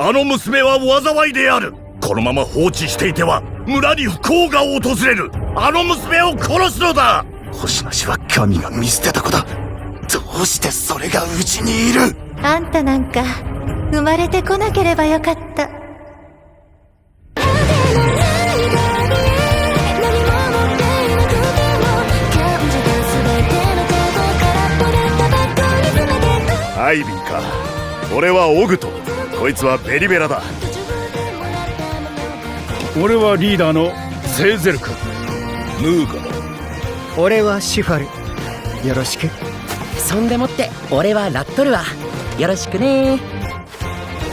あの娘は災いである。このまま放置していては村に不幸が訪れる。あの娘を殺すのだ。星なしは神が見捨てた子だ。どうしてそれがうちにいる？あんたなんか生まれてこなければよかった。アイビーか。俺はオグトこいつはベリベラだ。俺はリーダーのセーゼル君。ムーカだ。俺はシュファル。よろしく。そんでもって俺はラットルワよろしくね。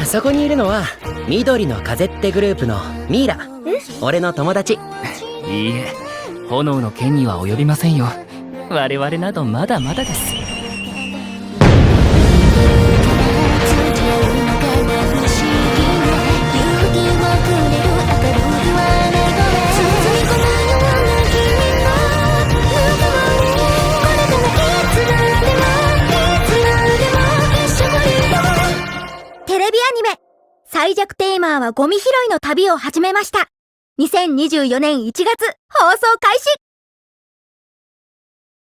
そこにいるのは緑の風ってグループのミイラ。俺の友達。いいえ。炎の剣には及びませんよ。我々などまだまだですテレビアニメ最弱テーマーはゴミ拾いの旅を始めました。2024年1月放送開始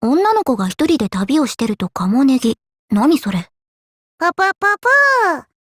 女の子が一人で旅をしてるとカモネギ。何それ？パパパパー。